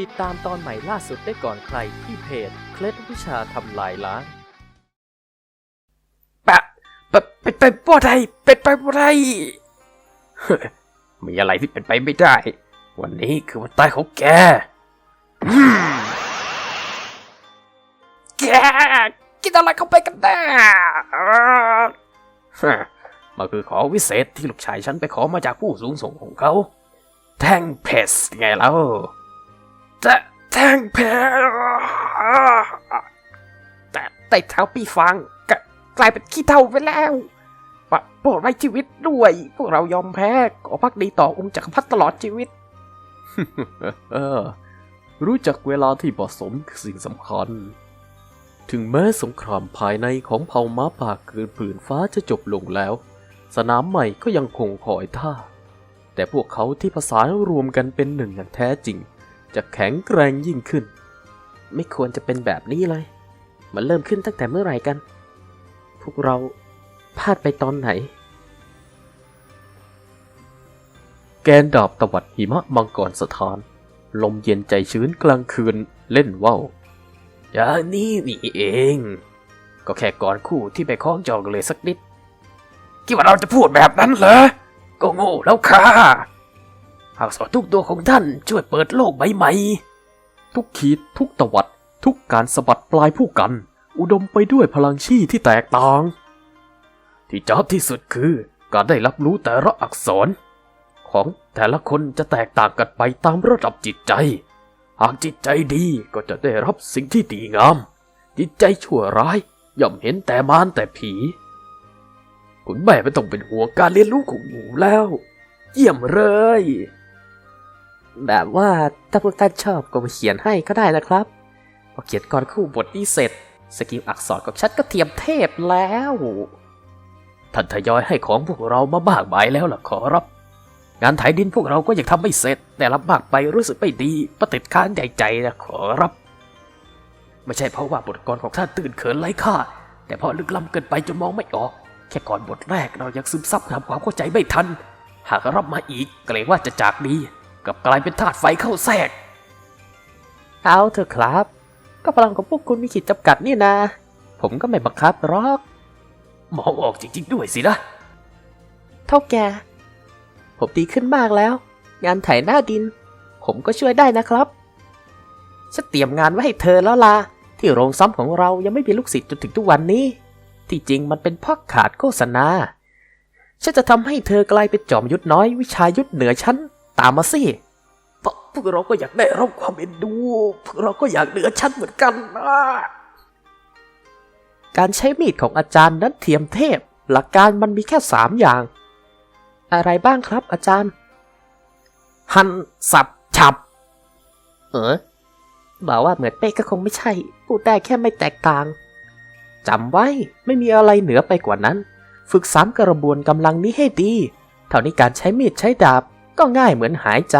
ติดตามตอนใหม่ล่าสุดได้ก่อนใครที่เพจ เคล็ดวิชาทำลายล้างปะปะเป็นไปบ่ได้เป็นไปบ่ได้มีอะไรที่เป็นไปไม่ได้ วันนี้คือวันตายของแกแกกินอะไรเข้าไปกันแน่มันคือของวิเศษที่ลูกชายฉันไปขอมาจากผู้สูงส่งของเขา แท่งเพชรไงเล่า แต่แท่งเพชรแต่ใต้เท้าปีฟังกกลายเป็นขี้เท่าไปแล้วปะโปรดไว้ชีวิตด้วย พวกเรายอมแพ้ขอพักดีต่อองค์จักรพรรดิตลอดชีวิตรู้จักเวลาที่เหมาะสมคือสิ่งสำคัญ ถึงแม้สงครามภายในของเผ่าม้าป่าเกินผืนฟ้าจะจบลงแล้ว สนามใหม่ก็ยังคงคอยท่า แต่พวกเขาที่ผสานรวมกันเป็นหนึ่งอย่างแท้จริง จะแข็งแกร่งยิ่งขึ้น ไม่ควรจะเป็นแบบนี้เลย มันเริ่มขึ้นตั้งแต่เมื่อไหร่กัน พวกเราพลาดไปตอนไหน แกนดาบตวัดหิมะมังกรสถานลมเย็นใจชื้นกลางคืนเล่นว่าวอย่างนี้นี่เอง ก็แค่ก่อนคู่ที่ไปคล้องจองเลยสักนิดคิดว่าเราจะพูดแบบนั้นเหรอ ก็โง่แล้วค่ะ หากสอนทุกตัวของท่านช่วยเปิดโลกใบใหม่ ทุกขีดทุกตวัด ทุกการสะบัดปลายผู้กัน อุดมไปด้วยพลังชี่ที่แตกต่าง ที่จอบที่สุดคือการได้รับรู้แต่ละอักษร ของแต่ละคนจะแตกต่างกันไปตามระดับจิตใจ หากจิตใจดีก็จะได้รับสิ่งที่ดีงาม จิตใจชั่วร้ายย่อมเห็นแต่มารแต่ผี คุณแม่ไม่ต้องเป็นห่วงการเรียนรู้ของหนูแล้ว เยี่ยมเลย แบบว่าถ้าพวกท่านชอบก็มาเขียนให้ก็ได้นะครับพอเขียนก่อนคู่บทนี้เสร็จ สกิลอักษรของฉันก็เทียมเทพแล้วท่านทยอยให้ของพวกเรามามากมายแล้วล่ะขอรับ งานไถดินพวกเราก็ยังทำไม่เสร็จ แต่รับมากไปรู้สึกไม่ดีประติดค้างใจใจนะขอรับ ไม่ใช่เพราะว่าบทกรของท่านตื่นเขินไร้ค่า แต่เพราะลึกล้ำเกินไปจนมองไม่ออก แค่ก่อนบทแรกเรายังซึมซับทำความเข้าใจไม่ทัน หากรับมาอีกเกรงว่าจะจากดี กลับกลายเป็นธาตุไฟเข้าแทรก เอาเถอะครับ ก็พลังของพวกคุณมีขีดจำกัดนี่นะ ผมก็ไม่บังคับหรอก มองออกจริงๆด้วยสินะ เท่าแก ผมดีขึ้นมากแล้ว งานไถหน้าดิน ผมก็ช่วยได้นะครับ ฉันเตรียมงานไว้ให้เธอแล้วล่ะ ที่โรงซ้ำของเรายังไม่มีลูกศิษย์จนถึงทุกวันนี้ ที่จริงมันเป็นเพ่อขาดโฆษณา ฉันจะทำให้เธอกลายเป็นจอมยุทธน้อยวิชายุทธเหนือฉัน ตามมาสิพวกเราก็อยากได้รับความเอ็นดู พวกเราก็อยากเหนือชั้นเหมือนกันนะ การใช้มีดของอาจารย์นั้นเทียมเทพ หลักการมันมีแค่สามอย่าง อะไรบ้างครับอาจารย์ หันสับ ฉับ เออบอกว่าเหมือนเป๊กก็คงไม่ใช่ พูดได้แค่ไม่แตกต่างจำไว้ไม่มีอะไรเหนือไปกว่านั้น ฝึกซ้ำกระบวนกำลังนี้ให้ดี เท่านี้การใช้มีดใช้ดาบ ก็ง่ายเหมือนหายใจ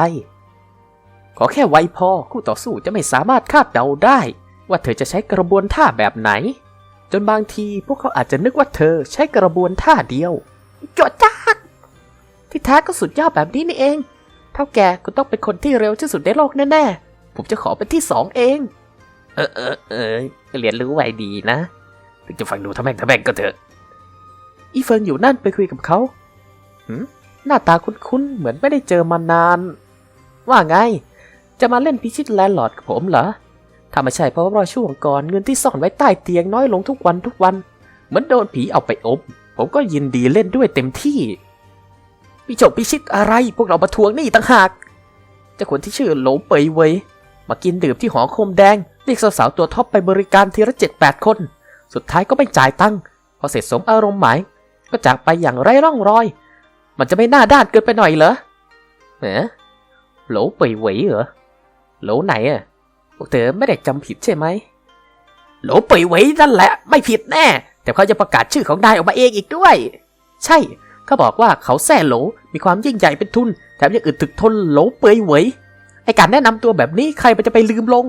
ขอแค่ไวพอคู่ต่อสู้จะไม่สามารถคาดเดาได้ ว่าเธอจะใช้กระบวนท่าแบบไหน จนบางทีพวกเขาอาจจะนึกว่าเธอใช้กระบวนท่าเดียวจวดจ้ากที่แท้ก็สุดยอดแบบนี้นี่เอง เท่าแกคุณต้องเป็นคนที่เร็วที่สุดในโลกแน่ๆ ผมจะขอเป็นที่สองเอง เออเออเออเรียนรู้ไวดีนะ ถึงจะฟังดูทำแม่งทำแม่งก็เถอะ อีเฟิงอยู่นั่นไปคุยกับเขาหืม หน้าตาคุ้นๆ เหมือนไม่ได้เจอมานาน ว่าไง จะมาเล่นพิชิตแลนด์ลอร์ดกับผมเหรอ ถ้าไม่ใช่เพราะว่าช่วงก่อนเงินที่ซ่อนไว้ใต้เตียงน้อยลงทุกวันทุกวัน เหมือนโดนผีเอาไปอมผมก็ยินดีเล่นด้วยเต็มที่พิจกพิชิตอะไร พวกเรามาทวงหนี้ต่างหากเจ้าคนที่ชื่อโหลเปยเวยมากินดื่มที่หอโคมแดงเรียกสาวๆตัวท็อปไปบริการทีละเจ็ดแปดคน สุดท้ายก็ไม่จ่ายตังค์พอเสร็จสมอารมณ์หมาย ก็จากไปอย่างไร้ร่องรอย มันจะไม่น่าด้านเกินไปหน่อยเหรอเอ๋โหลเปยเวยเหรอโหลไหนอะพวกเธอไม่ได้จำผิดใช่ไหมโหลเป่ยไว้นั่นแหละ ไม่ผิดแน่ แต่เขาจะประกาศชื่อของนายออกมาเองอีกด้วย ใช่เขาบอกว่าเขาแซ่โหลมีความยิ่งใหญ่เป็นทุนแถมยังอึดถึกทนโหลเปยเหวยไอการแนะนำตัวแบบนี้ใครมันจะไปลืมลง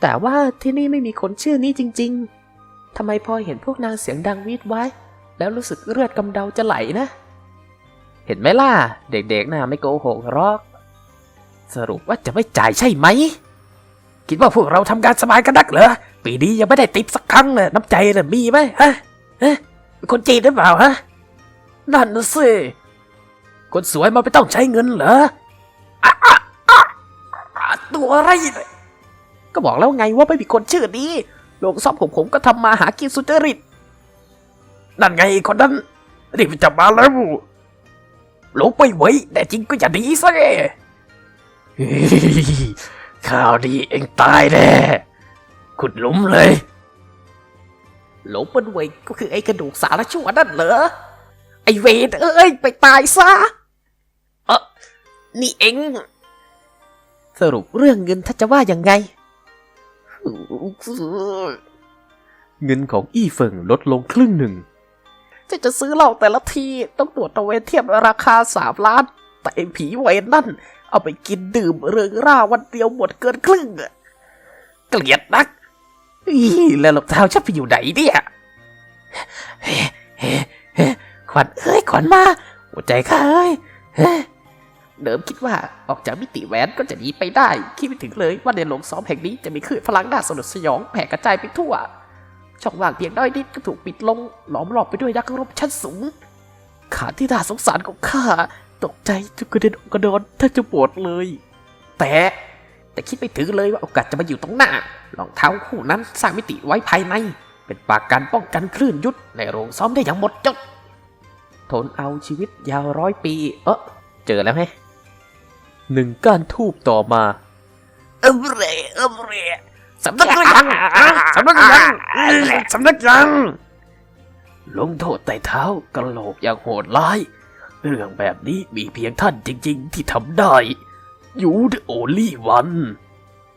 แต่ว่าที่นี่ไม่มีคนชื่อนี้จริง ๆทำไมพอเห็นพวกนางเสียงดังวีดไว้ แล้วรู้สึกเลือดกำเดาจะไหลนะ เห็นไหมล่ะ เด็กๆน่ะไม่โกหกหรอก สรุปว่าจะไม่จ่ายใช่ไหม คิดว่าพวกเราทำงานสบายกันนักเหรอ ปีนี้ยังไม่ได้ติปสักครั้งเลยน้ำใจน่ะมีไหมฮะฮะเป็นคนจีนหรือเปล่าฮะ นั่นนะสิคนสวยมันไม่ต้องใช้เงินเหรออตัวอะไรก็บอกแล้วไงว่าไม่มีคนชื่อนี้โรงซ่อมของผมก็ทำมาหากินสุจริต นั่นไงคนนั้นรีบจับมาแล้ว ลงไปไว้ แต่จริงก็อย่าดีซะเฮ้ยข่าวดีเองตายแน่ขุดหลุมเลยหลงเป็นเวยก็คือไอ้กระดูกสารชั่วนั่นเหรอ ไอ้เวรเอ้ย ไปตายซะเออนี่เอง สรุปเรื่องเงินถ้าจะว่ายังไง เงินของอี้เฟิงลดลงครึ่งหนึ่ง จะจะซื้อเหล้าแต่ละทีต้องตรวจตะเวนเทียบราคาสามล้าน แต่ไอ้ผีเวรนั่น เอาไปกินดื่มเริงร่าวันเดียวหมดเกินครึ่งอะเกลียดนักอีแล้วรองเท้าฉันไปอยู่ไหนเนี่ยเฮ้เฮ้เฮ้ขวัญเอ้ยขวัญมาหัวใจข้าเอ้ยเดิมคิดว่าออกจากมิติแหวนก็จะหนีไปได้ คิดไม่ถึงเลยว่าในโรงซ้อมแห่งนี้จะมีคลื่นพลังน่าสนุกสยองแผ่กระจายไปทั่ว ช่องว่างเพียงน้อยนิดก็ถูกปิดลงหลอมรอบไปด้วยนักรบชั้นสูง ขาที่น่าสงสารของข้าตกใจจนกระเด็นกระโดอนแทบจะปวดเลย แต่แต่คิดไม่ถึงเลยว่าโอกาสจะมาอยู่ตรงหน้ารองเท้าคู่นั้นสร้างมิติไว้ภายใน เป็นปากการป้องกันคลื่นยุทธในโรงซ้อมได้อย่างหมดจดทนเอาชีวิตยาวร้อยปี เออเจอแล้วไหมหนึ่งก้านทูบต่อมาเอิมเรเอิมเร สำนักยังสำนักยังสำนักยังลงโทษไต่เท้ากระโหลกอย่างโหดร้าย เรื่องแบบนี้มีเพียงท่านจริง ๆ ที่ทำได้ยูดโอลี่วัน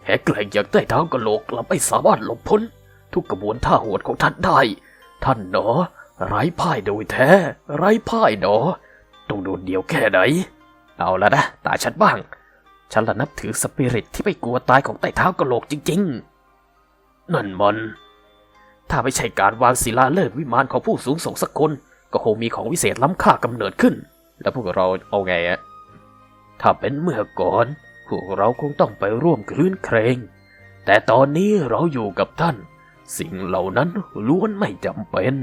แหกแกล่งอย่างใต้เท้ากระโหลกกลับไม่สามารถหลบพ้น ทุกกระบวนท่าโหดของท่านได้ ท่านหนอ ไร้พ่ายโดยแท้ ไร้พ่ายหนอต้องโดนเดียวแค่ไหน เอาละนะตาฉันบ้าง ฉันละนับถือสปิริตที่ไม่กลัวตายของใต้เท้ากระโหลกจริง ๆ นั่นมัน ถ้าไม่ใช่การวางศิลาฤกษ์วิมานของผู้สูงส่งสักคน ก็คงมีของวิเศษล้ำค่ากำเนิดขึ้น แล้วพวกเราเอาไงอะถ้าเป็นเมื่อก่อน พวกเราคงต้องไปร่วมคลื่นเครงแต่ตอนนี้เราอยู่กับท่าน สิ่งเหล่านั้นล้วนไม่จำเป็น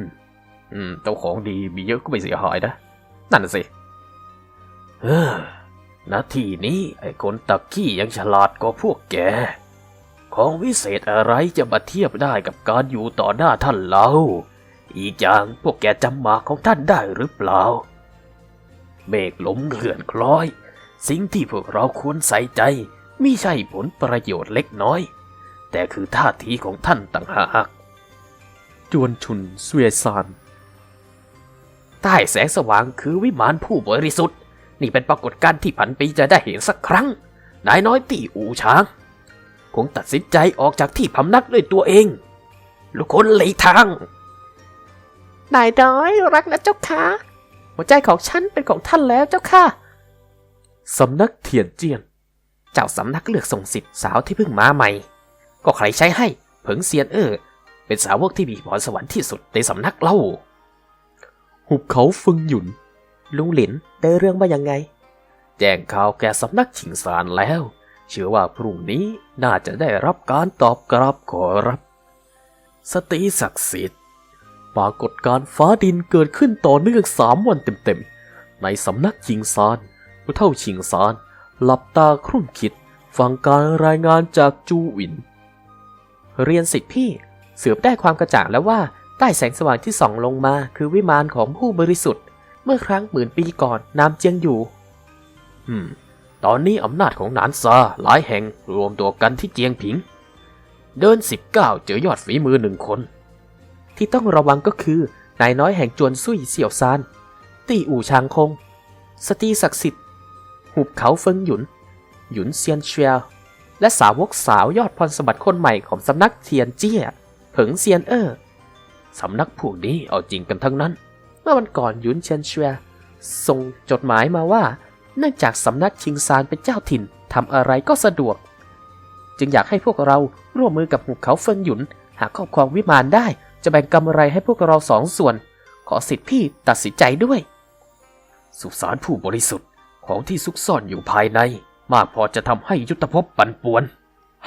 อืมเจ้าของดีมีเยอะก็ไม่เสียหายนะ นั่นสิเออนาทีนี้ไอ้คนตักขี้ยังฉลาดกว่าพวกแก ของวิเศษอะไรจะมาเทียบได้กับการอยู่ต่อหน้าท่านเราอีกอย่างพวกแกจำหมากของท่านได้หรือเปล่า เมฆหลมเลื่อนคล้อย สิ่งที่พวกเราควรใส่ใจไม่ใช่ผลประโยชน์เล็กน้อย แต่คือท่าทีของท่านต่างหากจวนชุนเสวียซานใต้แสงสว่างคือวิมานผู้บริสุทธิ์ นี่เป็นปรากฏการณ์ที่พันปีจะได้เห็นสักครั้ง นายน้อยตีอูช้าง คงตัดสินใจออกจากที่พำนักด้วยตัวเอง ลูกคนหลีกทาง นายน้อยรักนะเจ้าค่ะ หัวใจของฉันเป็นของท่านแล้วเจ้าค่ะ สำนักเทียนเจียน เจ้าสำนักเลือกส่งสิทธิ์สาวที่เพิ่งมาใหม่ ก็ใครใช้ให้เผิงเซียนเออเป็นสาวกที่มีพรสวรรค์ที่สุดในสำนักเล่า หุบเขาฟึงหยุน ลุงหลินได้เรื่องว่ายังไง แจ้งข่าวแก่สำนักฉิงซานแล้ว เชื่อว่าพรุ่งนี้น่าจะได้รับการตอบกลับขอรับ สติศักดิ์สิทธิ์ ปรากฏการฟ้าดินเกิดขึ้นต่อเนื่องสามวันเต็มๆ ในสำนักชิงซานผู้เท่าชิงซานหลับตาครุ่นคิดฟังการรายงานจากจูหวิน เรียนสิทธิพี่สืบได้ความกระจ่างแล้วว่าใต้แสงสว่างที่ส่องลงมาคือวิมานของผู้บริสุทธิ์ เมื่อครั้งหมื่นปีก่อนนามเจียงอยู่ อืม ตอนนี้อำนาจของหนานซาหลายแห่งรวมตัวกันที่เจียงผิง เดินสิบเก้าเจอยอดฝีมือหนึ่งคน ที่ต้องระวังก็คือนายน้อยแห่งจวนซุยเสี่ยวซาน ตีอู่ชางคง สตีศักดิ์สิทธิ์ หุบเขาเฟิงหยุน หยุนเซียนเชียและสาวกสาวยอดพรสมบัติคนใหม่ของสำนักเทียนเจี้ยเผิงเซียนเออสำนักพวกนี้เอาจริงกันทั้งนั้น เมื่อวันก่อนหยุนเชียนเชียส่งจดหมายมาว่า เนื่องจากสำนักชิงซานเป็นเจ้าถิ่นทำอะไรก็สะดวก จึงอยากให้พวกเราร่วมมือกับหุบเขาเฟิงหยุน หากครอบครองวิมานได้ จะแบ่งกำไรให้พวกเราสองส่วน ขอสิทธิ์พี่ตัดสินใจด้วย สุสานผู้บริสุทธิ์ของที่ซุกซ่อนอยู่ภายใน มากพอจะทำให้ยุทธภพปั่นป่วน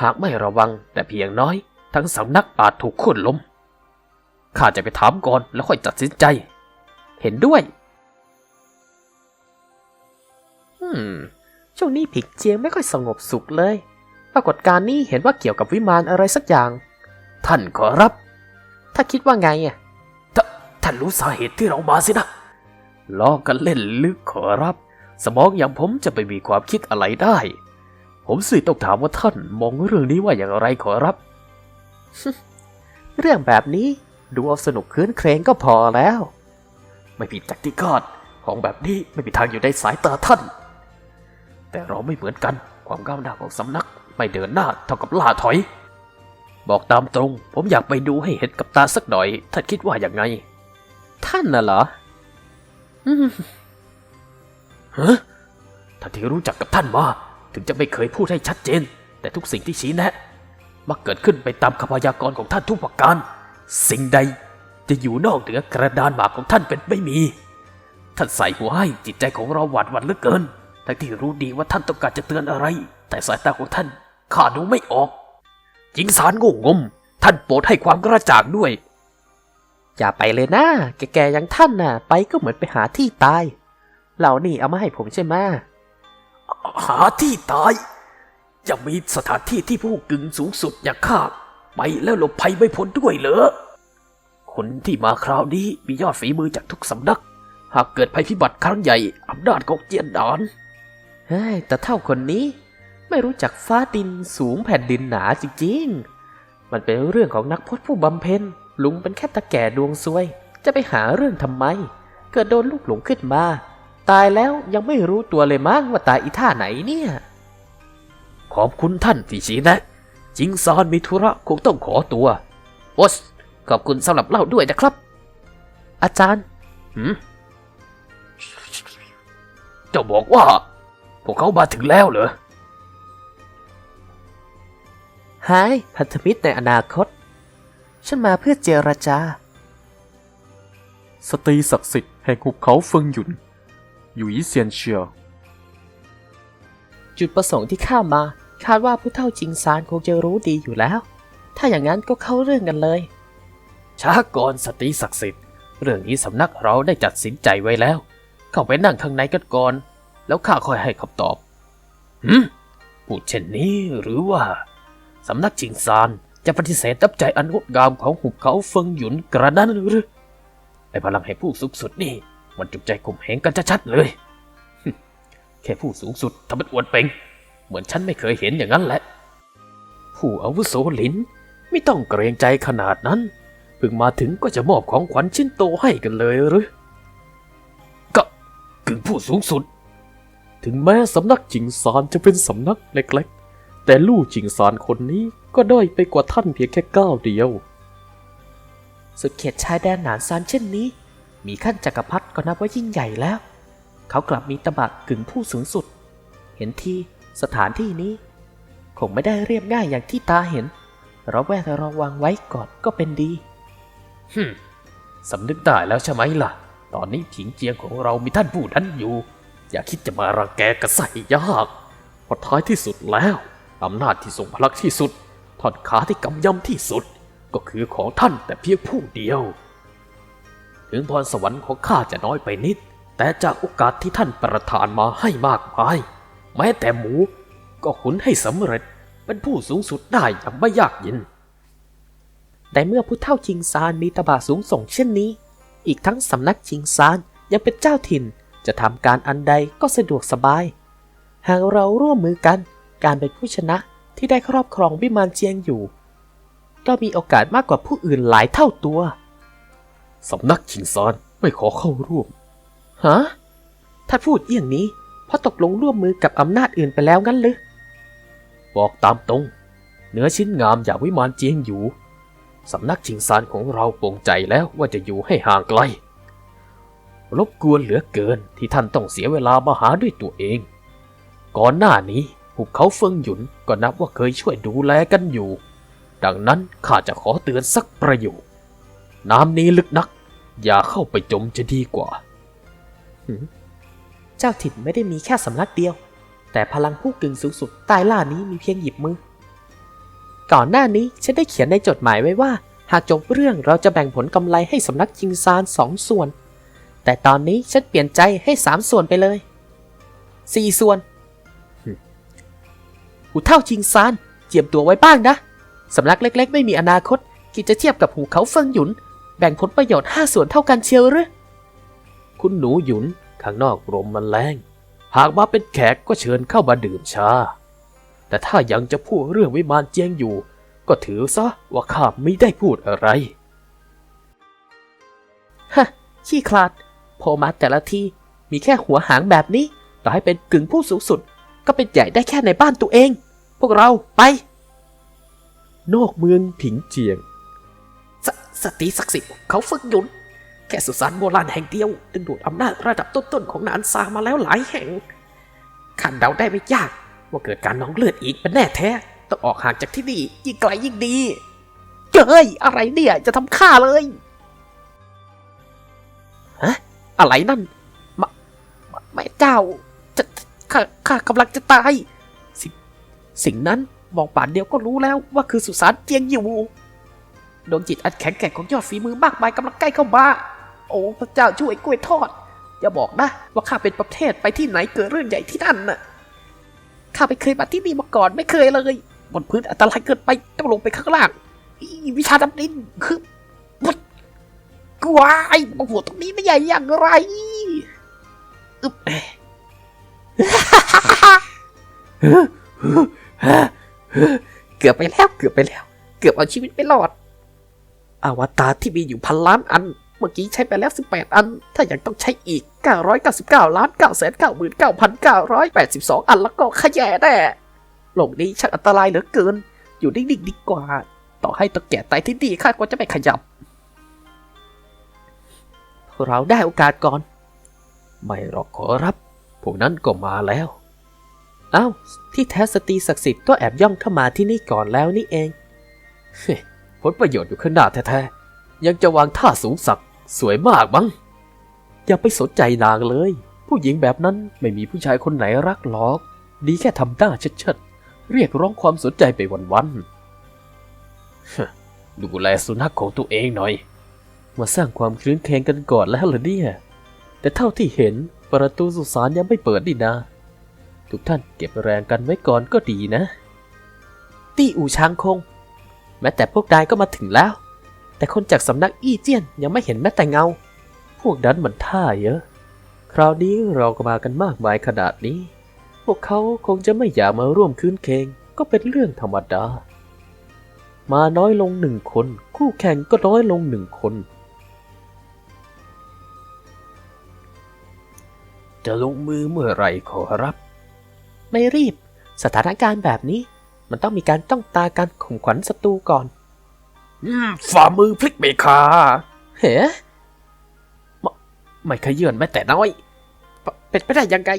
หากไม่ระวังแต่เพียงน้อย ทั้งสำนักอาจถูกโค่นล้มข้าจะไปถามก่อนแล้วค่อยตัดสินใจ เห็นด้วย มช่วงนี้ผิกเจียงไม่ค่อยสงบสุขเลย ปรากฏการณ์นี้เห็นว่าเกี่ยวกับวิมานอะไรสักอย่าง ท่านขอรับ ถ้าคิดว่าไงอะท่าท่านรู้สาเหตุที่เรามาสินะล้อกันเล่นลึกขอรับ สมองอย่างผมจะไปมีความคิดอะไรได้ ผมสิต้องถามว่าท่านมองเรื่องนี้ว่าอย่างไรขอรับ เรื่องแบบนี้ดูเอาสนุกคืนเครงก็พอแล้ว ไม่ผิดจากที่คาดของแบบนี้ไม่มีทางอยู่ในสายตาท่าน แต่เราไม่เหมือนกัน ความก้าวหน้าของสำนัก ไม่เดินหน้าเท่ากับล่าถอย บอกตามตรง ผมอยากไปดูให้เห็นกับตาสักหน่อย ท่านคิดว่าอย่างไง ท่านน่ะเหรออืมฮะท่านที่รู้จักกับท่านมา ถึงจะไม่เคยพูดให้ชัดเจน แต่ทุกสิ่งที่ชี้แนะ มักเกิดขึ้นไปตามคำพยากรณ์ของท่านทุกประการ สิ่งใดจะอยู่นอกเหนือกระดานหมากของท่านเป็นไม่มี ท่านใส่หัวให้จิตใจของเราหวาดหวั่นเหลือเกิน ทั้งที่รู้ดีว่าท่านต้องการจะเตือนอะไร แต่สายตาของท่านข้าดูไม่ออกหญิงสารโง่งม ท่านโปรดให้ความกระจ่างด้วย อย่าไปเลยนะ แกๆอย่างท่านน่ะ ไปก็เหมือนไปหาที่ตาย เหล่านี่เอามาให้ผมใช่ไหมะหาที่ตาย ยังมีสถานที่ที่ผู้กึ่งสูงสุดอย่างข้าไปแล้วหลบภัยไม่พ้นด้วยเหรอ คนที่มาคราวนี้มียอดฝีมือจากทุกสำนัก หากเกิดภัยพิบัติครั้งใหญ่อำนาจของเจียนดาน เฮ้ยแต่เท่าคนนี้ ไม่รู้จักฟ้าดินสูงแผ่นดินหนาจริงๆ มันเป็นเรื่องของนักพจน์ผู้บำเพ็ญลุงเป็นแค่ตาแก่ดวงซวย จะไปหาเรื่องทำไม เกิดโดนลูกหลงขึ้นมา ตายแล้วยังไม่รู้ตัวเลยมั้งว่าตายอีท่าไหนเนี่ย ขอบคุณท่านที่ชี้แนะ จิงซานมีธุระคงต้องขอตัวโอสขอบคุณสำหรับเล่าด้วยนะครับ อาจารย์ หืมจ้าบอกว่า พวกเขามาถึงแล้วเหรอหายพันธมิตรในอนาคต ฉันมาเพื่อเจรจา สตรีศักดิ์สิทธิ์แห่งหุบเขาเฟิงหยุนหยุยเซียนเชียว จุดประสงค์ที่ข้ามา คาดว่าผู้เท่าจิงซานคงจะรู้ดีอยู่แล้ว ถ้าอย่างนั้นก็เข้าเรื่องกันเลย ช้าก่อนสตรีศักดิ์สิทธิ์ เรื่องนี้สำนักเราได้จัดสินใจไว้แล้ว เข้าไปนั่งข้างในกันก่อน แล้วข้าค่อยให้คำตอบหืมพูดเช่นนี้หรือว่า สำนักจิงซานจะปฏิเสธตับใจอันงดงามของหุบเขาเฟิงหยุนกระนั้นหรือไอพลังแห่งผู้สูงสุดนี่ มันจุใจข่มเหงกันชัดๆเลย แค่ผู้สูงสุดทำเป็นอวดเป่งเหมือนฉันไม่เคยเห็นอย่างนั้นแหละ ผู้อาวุโสหลินไม่ต้องเกรงใจขนาดนั้นเพิ่งมาถึงก็จะมอบของขวัญชิ้นโตให้กันเลยหรือก็กึ่งผู้สูงสุด ถึงแม้สำนักจิงซานจะเป็นสำนักเล็กๆ แต่ลู่จิงซานคนนี้ก็ด้อยไปกว่าท่านเพียงแค่ก้าวเดียว สุดเขตชายแดนหนานซานเช่นนี้ มีขั้นจักรพรรดิก็นับว่ายิ่งใหญ่แล้ว เขากลับมีตบะกึ่งผู้สูงสุด เห็นทีสถานที่นี้ คงไม่ได้เรียบง่ายอย่างที่ตาเห็น เราแวดระวังไว้ก่อนก็เป็นดีฮึมสำนึกได้แล้วใช่ไหมล่ะ ตอนนี้ผิงเจียงของเรามีท่านผู้นั้นอยู่ อย่าคิดจะมารังแกกระใส่ยากเพราะท้ายที่สุดแล้วอำนาจที่ทรงพลังที่สุดท่อดขาที่กำยำที่สุด ก็คือของท่านแต่เพียงผู้เดียว ถึงพรสวรรค์ของข้าจะน้อยไปนิด แต่จากโอกาสที่ท่านประทานมาให้มากมาย แม้แต่หมูก็ขุนให้สำเร็จเป็นผู้สูงสุดได้อย่างไม่ยากเย็นแต่เมื่อผู้เท่าจิงซานมีตบะสูงส่งเช่นนี้ อีกทั้งสำนักจิงซานยังเป็นเจ้าถิ่น จะทำการอันใดก็สะดวกสบาย หากเราร่วมมือกัน การเป็นผู้ชนะที่ได้ครอบครองวิมานเจียงอยู่ ก็มีโอกาสมากกว่าผู้อื่นหลายเท่าตัว สำนักชิงซานไม่ขอเข้าร่วม ฮะ ถ้าพูดอย่างนี้เพราะตกลงร่วมมือกับอำนาจอื่นไปแล้วงั้นหรือบอกตามตรงเนื้อชิ้นงามอย่างวิมานเจียงอยู่ สำนักชิงซานของเราปรงใจแล้วว่าจะอยู่ให้ห่างไกล รบกวนเหลือเกินที่ท่านต้องเสียเวลามาหาด้วยตัวเอง ก่อนหน้านี้หุบเขาเฟิงหยุนก็นับว่าเคยช่วยดูแลกันอยู่ ดังนั้นข้าจะขอเตือนสักประโยค น้ำนี้ลึกนัก อย่าเข้าไปจมจะดีกว่า เจ้าถิ่นไม่ได้มีแค่สำนักเดียว แต่พลังผู้กึ่งสูงสุดใต้ล่านี้มีเพียงหยิบมือ ก่อนหน้านี้ฉันได้เขียนในจดหมายไว้ว่า หากจบเรื่องเราจะแบ่งผลกำไรให้สำนักจิงซานสองส่วน แต่ตอนนี้ฉันเปลี่ยนใจให้สามส่วนไปเลยสี่ส่วนหึหูเท่าจิงซานเจียมตัวไว้บ้างนะ สำนักเล็ก ๆ ไม่มีอนาคตกิจจะเทียบกับหูเขาเฟิงหยุน แบ่งผลประโยชน์ห้าส่วนเท่ากันเชียวหรือคุณหนูหยุนข้างนอกลมมันแรง หากมาเป็นแขกก็เชิญเข้ามาดื่มชา แต่ถ้ายังจะพูดเรื่องวิมานเจียงอยู่ ก็ถือซะว่าข้าไม่ได้พูดอะไร ฮะ ขี้คลาด โผล่มาแต่ละทีมีแค่หัวหางแบบนี้ ต่อให้เป็นกึ่งผู้สูงสุด ก็เป็นใหญ่ได้แค่ในบ้านตัวเอง พวกเราไป นอกเมืองผิงเจียงสสติศักดิ์สิทธิ์เขาฝึกหยุนแค่สุสานโบราณแห่งเดียว ดึงดูดอำนาจระดับต้นๆของนานซามาแล้วหลายแห่งขันเดาได้ไม่ยาก ว่าเกิดการน้องเลือดอีกเป็นแน่แท้ต้องออกห่างจากที่นี่ยิ่งไกลยิ่งดีเจ้ยอะไรเนี่ยจะทำข้าเลยฮะ อะไรนั่นมะมะแม่เจ้าจะข้าข้ากำลังจะตายสิสิ่งนั้นมองป่านเดียวก็รู้แล้วว่าคือสุสานเจียงอยู่ดวงจิตอันแข็งแกร่งของยอดฝีมือมากมายกำลังใกล้เข้ามาโอ้พระเจ้าช่วยกล้วยทอด อย่าบอกนะ ว่าข้าเป็นประเทศไปที่ไหนเกิดเรื่องใหญ่ที่นั่นน่ะข้าไม่เคยมาที่นี่มาก่อนไม่เคยเลย บนพื้นอันตรายเกินไปต้องลงไปข้างล่างวิชาดำดินคือ กวายมาหัวตรงนี้ได้ใหญ่อย่างไรอึบเกือบไปแล้วเกือบไปแล้ว เกือบเอาชีวิตไม่รอด อวตารที่มีอยู่พันล้านอัน เมื่อกี้ใช้ไปแล้ว 18 อัน ถ้ายังต้องใช้อีก 999ล้าน9 9 9 9 8 2 อันแล้วก็ขยะแน่โลกนี้ช่างอันตรายเหลือเกิน อยู่นิ่งๆดีกว่า ต่อให้ตะแก่ตายที่ดีข้าก็จะไม่ขยับ เราได้โอกาสก่อน ไม่หรอกขอรับ พวกนั้นก็มาแล้ว เอ้า ที่แท้สตรีศักดิ์สิทธิ์ก็แอบย่องเข้ามาที่นี่ก่อนแล้วนี่เองผลประโยชน์อยู่ข้างหน้าแท้ๆ ยังจะวางท่าสูงสักสวยมากมั้ง อย่าไปสนใจนางเลย ผู้หญิงแบบนั้นไม่มีผู้ชายคนไหนรักหรอก ดีแค่ทำหน้าเชิดๆ เรียกร้องความสนใจไปวันๆดูแลสุนัขของตัวเองหน่อย มาสร้างความคลื้นเคงกันก่อนแล้วเหรอเนี่ย แต่เท่าที่เห็นประตูสุสานยังไม่เปิดนี่นะ ทุกท่านเก็บแรงกันไว้ก่อนก็ดีนะ ตี้อู่ช้างคง แม้แต่พวกนายก็มาถึงแล้ว แต่คนจากสำนักอี้เจี้ยนยังไม่เห็นแม้แต่เงา พวกนั้นมันท่าเยอะ คราวนี้เราก็มากันมากมายขนาดนี้ พวกเขาคงจะไม่อยากมาร่วมคืนเคงก็เป็นเรื่องธรรมดา มาน้อยลงหนึ่งคน คู่แข่งก็น้อยลงหนึ่งคน จะลงมือเมื่อไหรขอรับ ไม่รีบ สถานการณ์แบบนี้ มันต้องมีการจ้องตาการข่มขวัญศัตรูก่อน อืมฝ่ามือพลิกเบคาเฮ้ไม่ขยื่นแม้แต่น้อยปเป็นไปได้ยังไง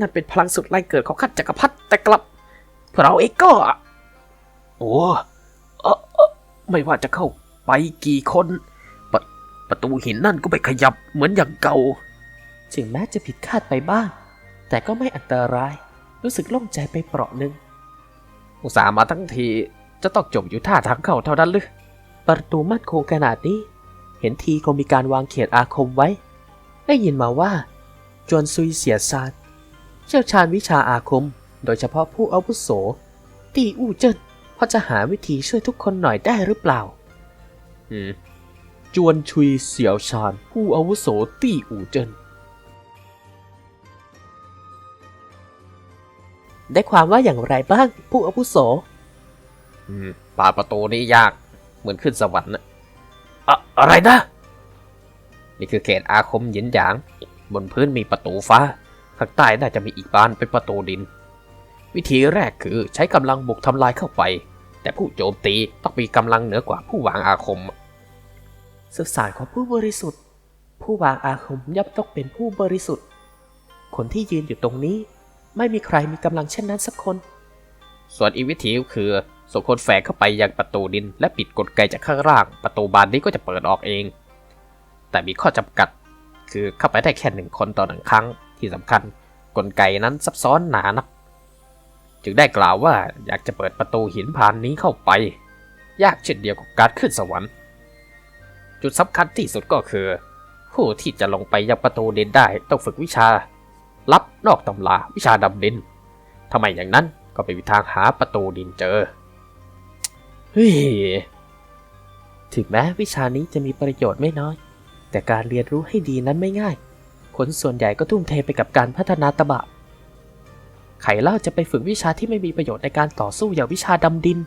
นั่นเป็นพลังสุดแรงเกิดของข้าจักรพรรดิแต่กลับพวกเราเองก็ โอ้เอ่อเอ่อไม่ว่าจะเข้าไปกี่คนปะประตูหินนั่นก็ไม่ขยับเหมือนอย่างเก่า ถึงแม้จะผิดคาดไปบ้าง แต่ก็ไม่อันตราย รู้สึกโล่งใจไปเปราะหนึ่ง อุตส่าห์มาทั้งที จะต้องจบอยู่ท่าทางเข้าเท่านั้นหรือ ประตูมั่นคงขนาดนี้ เห็นทีคงมีการวางเขตอาคมไว้ ได้ยินมาว่า จวนซุยเสียซานเชี่ยวชาญวิชาอาคม โดยเฉพาะผู้อาวุโส ตีอู้เจิ้นพอจะหาวิธีช่วยทุกคนหน่อยได้หรือเปล่า อืม จวนชุยเสี่ยวชาญผู้อาวุโสตี้อู่เจิน ได้ความว่าอย่างไรบ้างผู้อาวุโส อืมป่าดประตูนี้ยากเหมือนขึ้นสวรรค์นะอะอะไรนะ นี่คือเขตอาคมหยินหยาง บนพื้นมีประตูฟ้า ข้างใต้น่าจะมีอีกบานเป็นประตูดิน วิธีแรกคือใช้กำลังบุกทำลายเข้าไป แต่ผู้โจมตีต้องมีกำลังเหนือกว่าผู้วางอาคม สุสานของผู้บริสุทธิ์ ผู้วางอาคมย่อมต้องเป็นผู้บริสุทธิ์ คนที่ยืนอยู่ตรงนี้ ไม่มีใครมีกำลังเช่นนั้นสักคน ส่วนอีกวิธีก็คือส่งคนแฝงเข้าไปยังประตูดิน และปิดกลไกจากข้างล่าง ประตูบานนี้ก็จะเปิดออกเอง แต่มีข้อจำกัด คือเข้าไปได้แค่หนึ่งคนต่อหนึ่งครั้งที่สำคัญ กลไกนั้นซับซ้อนหนานัก จึงได้กล่าวว่าอยากจะเปิดประตูหินพานนี้เข้าไป ยากเช่นเดียวกับการขึ้นสวรรค์ จุดสำคัญที่สุดก็คือ ผู้ที่จะลงไปยังประตูดินได้ต้องฝึกวิชา ลับนอกตำราวิชาดำดินทำไมอย่างนั้นก็ไม่มีทางหาประตูดินเจอ เฮ้ย ถึงแม้วิชานี้จะมีประโยชน์ไม่น้อย แต่การเรียนรู้ให้ดีนั้นไม่ง่าย คนส่วนใหญ่ก็ทุ่มเทไปกับการพัฒนาตะบะ ไข่เล่าจะไปฝึกวิชาที่ไม่มีประโยชน์ในการต่อสู้อย่างวิชาดำดิน